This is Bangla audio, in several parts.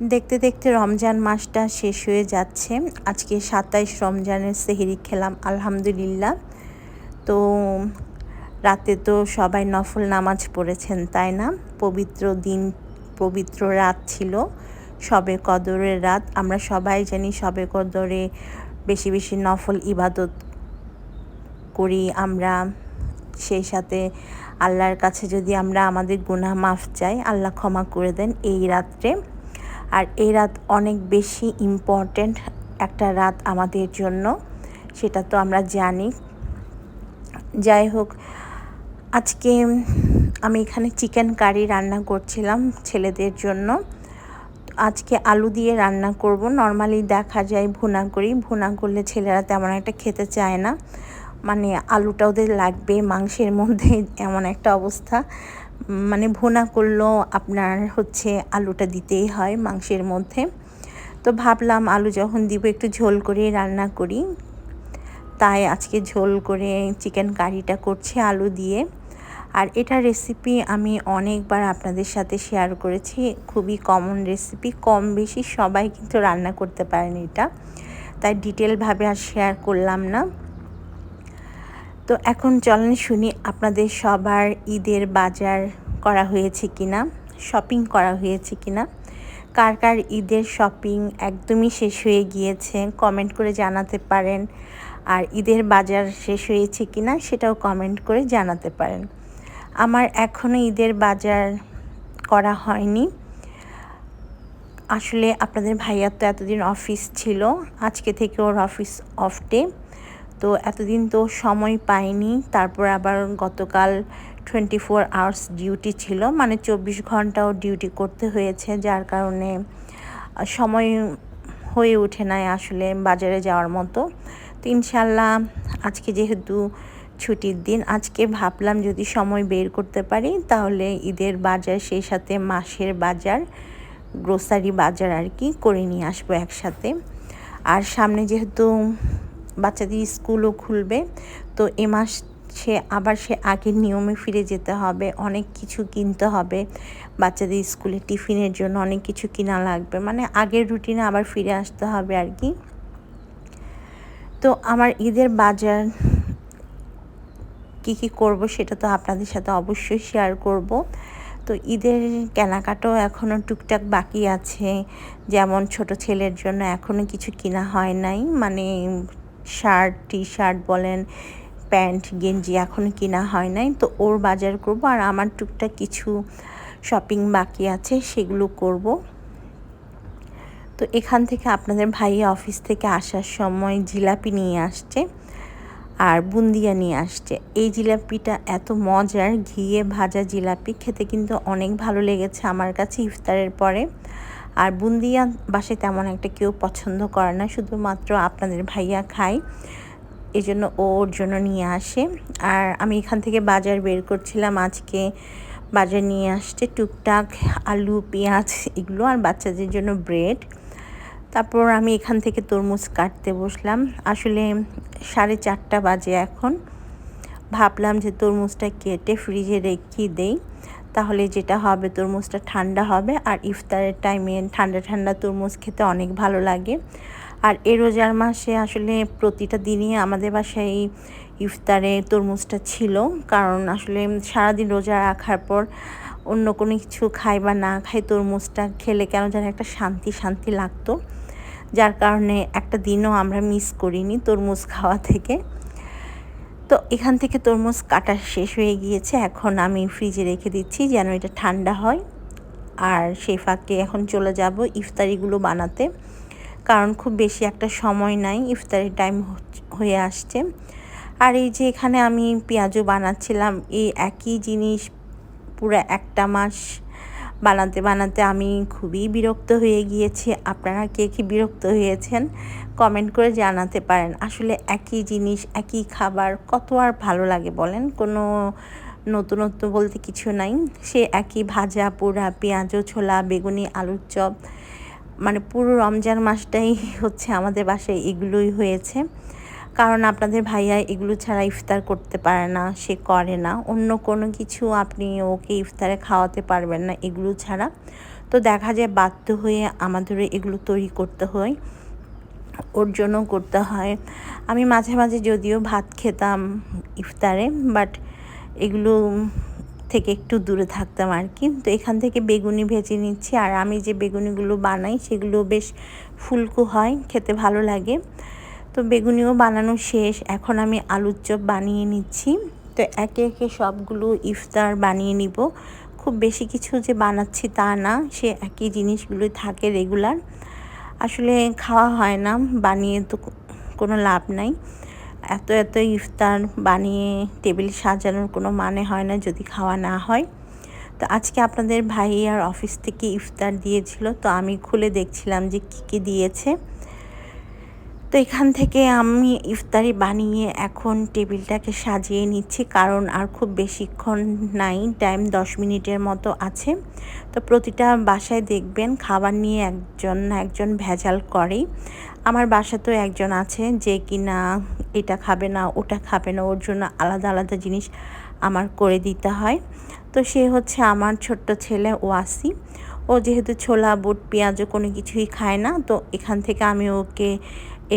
দেখতে দেখতে রমজান মাসটা শেষ হয়ে যাচ্ছে। আজকে সাতাইশ রমজানের সেহেরি খেলাম, আলহামদুলিল্লাহ। তো রাতে তো সবাই নফল নামাজ পড়েছেন, তাই না? পবিত্র দিন, পবিত্র রাত ছিল। সবে কদরের রাত। আমরা সবাই জানি সবে কদরে বেশি বেশি নফল ইবাদত করি। আমরা সেই সাথে আল্লাহর কাছে যদি আমরা আমাদের গুনাহ মাফ চাই, আল্লাহ ক্ষমা করে দেন এই রাত্রে। আর এই রাত অনেক বেশি ইম্পর্ট্যান্ট একটা রাত আমাদের জন্য, সেটা তো আমরা জানি। যাই হোক, আজকে আমি এখানে চিকেন কারি রান্না করছিলাম ছেলেদের জন্য। আজকে আলু দিয়ে রান্না করব। নর্মালি দেখা যায় ভুনা করি। ভুনা করলে ছেলেরা তেমন একটা খেতে চায় না। মানে আলুটা ওদের লাগবে, মাংসের মধ্যে এমন একটা অবস্থা। মানে ভুনা করলেও আপনার হচ্ছে আলুটা দিতেই হয় মাংসের মধ্যে। তো ভাবলাম আলু যখন দিব একটু ঝোল করে রান্না করি। তাই আজকে ঝোল করে চিকেন কারিটা করছি আলু দিয়ে। আর এটা রেসিপি আমি অনেকবার আপনাদের সাথে শেয়ার করেছি, খুবই কমন রেসিপি কম বেশি সবাই কিন্তু রান্না করতে পারেন এটা। তাই ডিটেলভাবে আর শেয়ার করলাম না। তো এখন চলেন শুনি আপনাদের সবার ঈদের বাজার করা হয়েছে কিনা শপিং করা হয়েছে কিনা। কার কার ঈদের শপিং একদমই শেষ হয়ে গিয়েছে কমেন্ট করে জানাতে পারেন। আর ঈদের বাজার শেষ হয়েছে কিনা সেটাও কমেন্ট করে জানাতে পারেন। আমার এখনও ঈদের বাজার করা হয়নি। আসলে আপনাদের ভাইয়ার তো এতদিন অফিস ছিল, আজকে থেকে ওর অফিস অফ ডে তো এতদিন তো সময় পাইনি। তারপর আবার গতকাল টোয়েন্টি ফোর আওয়ার্স ডিউটি ছিল। মানে চব্বিশ ঘন্টাও ডিউটি করতে হয়েছে, যার কারণে সময় হয়ে ওঠে নাই আসলে বাজারে যাওয়ার মতো। তো ইনশাল্লাহ আজকে যেহেতু ছুটির দিন, আজকে ভাবলাম যদি সময় বের করতে পারি, তাহলে ঈদের বাজার, সেই সাথে মাসের বাজার গ্রোসারি বাজার আর কি করে নিয়ে আসব একসাথে। আর সামনে যেহেতু বাচ্চাদের স্কুলও খুলবে। তো এ মাস সে আবার সে আগের নিয়মে ফিরে যেতে হবে, অনেক কিছু কিনতে হবে। বাচ্চাদের স্কুলে টিফিনের জন্য অনেক কিছু কিনা লাগবে। মানে আগের রুটিনে আবার ফিরে আসতে হবে আর কি। তো আমার ঈদের বাজার কি কি করব সেটা তো আপনাদের সাথে অবশ্যই শেয়ার করব। তো ঈদের কেনাকাটাও এখনও টুকটাক বাকি আছে। যেমন ছোট ছেলের জন্য এখনও কিছু কিনা হয় নাই। মানে শার্ট টি শার্ট বলেন, প্যান্ট, গেঞ্জি এখন কিনা হয় নাই। তো ওর বাজার করব আর আমার টুকটাক কিছু শপিং বাকি আছে, সেগুলো করব। তো এখান থেকে আপনাদের ভাইয়া অফিস থেকে আসার সময় জিলাপি নিয়ে আসছে আর বুন্দিয়া নিয়ে আসছে। এই জিলাপিটা এত মজার, ঘিয়ে ভাজা জিলাপি, খেতে কিন্তু অনেক ভালো লেগেছে আমার কাছে ইফতারের পরে। আর বুন্দিয়া বাসে তেমন একটা কেউ পছন্দ করে না, শুধুমাত্র আপনাদের ভাইয়া খায়। এই জন্য ওর জন্য নিয়ে আসে। আর আমি এখান থেকে বাজার বের করছিলাম, আজকে বাজার নিয়ে আসছে টুকটাক আলু, পেঁয়াজ এগুলো আর বাচ্চাদের জন্য ব্রেড। তারপর আমি এখান থেকে তরমুজ কাটতে বসলাম। আসলে সাড়ে চারটা বাজে এখন। ভাবলাম যে তরমুজটা কেটে ফ্রিজে রেখে দেই। তাহলে যেটা হবে তরমুজটা ঠান্ডা হবে আর ইফতারের টাইমে ঠান্ডা ঠান্ডা তরমুজ খেতে অনেক ভালো লাগে। আর এ রোজার মাসে আসলে প্রতিটা দিনই আমাদের বাসায় ইফতারে তরমুজটা ছিল। কারণ আসলে সারাদিন রোজা রাখার পর অন্য কোনো কিছু খাই বা না খাই তরমুজটা খেলে কেন যেন একটা শান্তি শান্তি লাগতো। যার কারণে একটা দিনও আমরা মিস করিনি তরমুজ খাওয়া থেকে। তো এখান থেকে তরমুজ কাটা শেষ হয়ে গিয়েছে। এখন আমি ফ্রিজে রেখে দিচ্ছি যেন এটা ঠান্ডা হয়। আর সেই ফাঁকে এখন চলে যাব ইফতারিগুলো বানাতে। কারণ খুব বেশি একটা সময় নাই, ইফতারের টাইম হয়ে আসছে। আর এই যে এখানে আমি পেঁয়াজও বানাচ্ছিলাম, এই একই জিনিস পুরো একটা মাস বানাতে বানাতে আমি খুবই বিরক্ত হয়ে গিয়েছি। আপনারা কে কী বিরক্ত হয়েছেন? কমেন্ট করে জানাতে পারেন। আসলে একই জিনিস, একই খাবার কত আর ভালো লাগে বলেন? কোনো নতুনত্ব বলতে কিছু নাই। সে একই ভাজা, পোড়া পেঁয়াজও ছোলা, বেগুনি, আলুর চপ মানে পুরো রমজান মাসটাই হচ্ছে আমাদের বাসায় এগুলোই হয়েছে। কারণ আপনাদের ভাইয়া এগুলো ছাড়া ইফতার করতে পারে না, সে করে না। অন্য কোনো কিছু আপনি ওকে ইফতারে খাওয়াতে পারবেন না এগুলো ছাড়া। তো দেখা যায় বাধ্য হয়ে আমাদের এগুলো তৈরি করতে হয়, ওর জন্য করতে হয়। আমি মাঝে মাঝে যদিও ভাত খেতাম ইফতারে, বাট এগুলো থেকে একটু দূরে থাকতাম আর কি। তো এখান থেকে বেগুনি ভেজে নিচ্ছি, আর আমি যে বেগুনিগুলো বানাই সেগুলো বেশ ফুলকো হয়, খেতে ভালো লাগে। তো বেগুনিও বানানো শেষ। এখন আমি আলুর চপ বানিয়ে নিচ্ছি। তো একে একে সবগুলো ইফতার বানিয়ে নিব। খুব বেশি কিছু যে বানাচ্ছি তা না, সে একই জিনিসগুলো থাকে রেগুলার। আসলে খাওয়া হয় না, বানিয়ে তো কোনো লাভ নাই। এত এত ইফতার বানিয়ে টেবিল সাজানোর কোনো মানে হয় না যদি খাওয়া না হয়। তো আজকে আপনাদের ভাই আর অফিস থেকে ইফতার দিয়েছিল, তো আমি খুলে দেখছিলাম যে কী কী দিয়েছে। তো এখান থেকে আমি ইফতারি বানিয়ে এখন টেবিলটাকে সাজিয়ে নিচ্ছি, কারণ আর খুব বেশিক্ষণ নাই, টাইম দশ মিনিটের মতো আছে। তো প্রতিটা বাসায় দেখবেন খাবার নিয়ে একজন না একজন ভেজাল করেই। আমার বাসাতেও একজন আছে যে কিনা এটা খাবে না, ওটা খাবে না, ওর জন্য আলাদা আলাদা জিনিস আমার করে দিতে হয়। তো সে হচ্ছে আমার ছোট্ট ছেলে ওয়াসি। ও যেহেতু ছোলা, বুট, পেঁয়াজও কোনো কিছুই খায় না, তো এখান থেকে আমি ওকে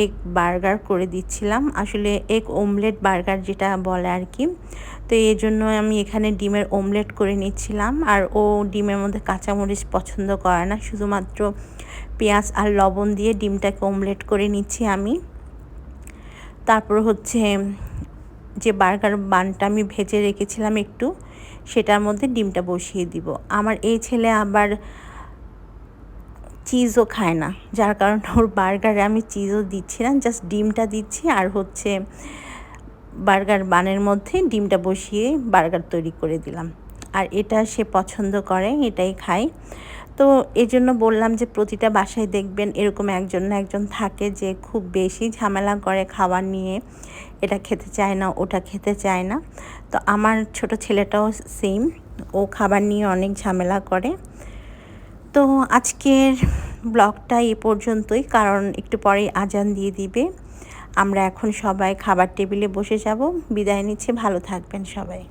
এগ বার্গার করে দিচ্ছিলাম। আসলে এগ ওমলেট বার্গার যেটা বলে আর কি তো এই জন্য আমি এখানে ডিমের ওমলেট করে নিচ্ছিলাম। আর ও ডিমের মধ্যে কাঁচামরিচ পছন্দ করে না। শুধুমাত্র পেঁয়াজ আর লবণ দিয়ে ডিমটাকে ওমলেট করে নিচ্ছি আমি। তারপর হচ্ছে যে বার্গার বানটা আমি ভেজে রেখেছিলাম একটু, সেটার মধ্যে ডিমটা বসিয়ে দিব। আমার এই ছেলে আবার চিজও খায় না। যার কারণে ওর বার্গারে আমি চিজও দিচ্ছি না জাস্ট ডিমটা দিচ্ছি আর হচ্ছে বার্গার বানের মধ্যে ডিমটা বসিয়ে বার্গার তৈরি করে দিলাম। আর এটা সে পছন্দ করে, এটাই খায়। তো এই জন্য বললাম যে প্রতিটা বাসায় দেখবেন এরকম একজন না একজন থাকে যে খুব বেশি ঝামেলা করে খাবার নিয়ে। এটা খেতে চায় না, ওটা খেতে চায় না। তো আমার ছোট ছেলেটাও সেম ও খাবার নিয়ে অনেক ঝামেলা করে। তো আজকের ব্লগটা এ পর্যন্তই, কারণ একটু পরেই আজান দিয়ে দিবে। আমরা এখন সবাই খাবার টেবিলে বসে যাব। বিদায় নিচ্ছে। ভালো থাকবেন সবাই।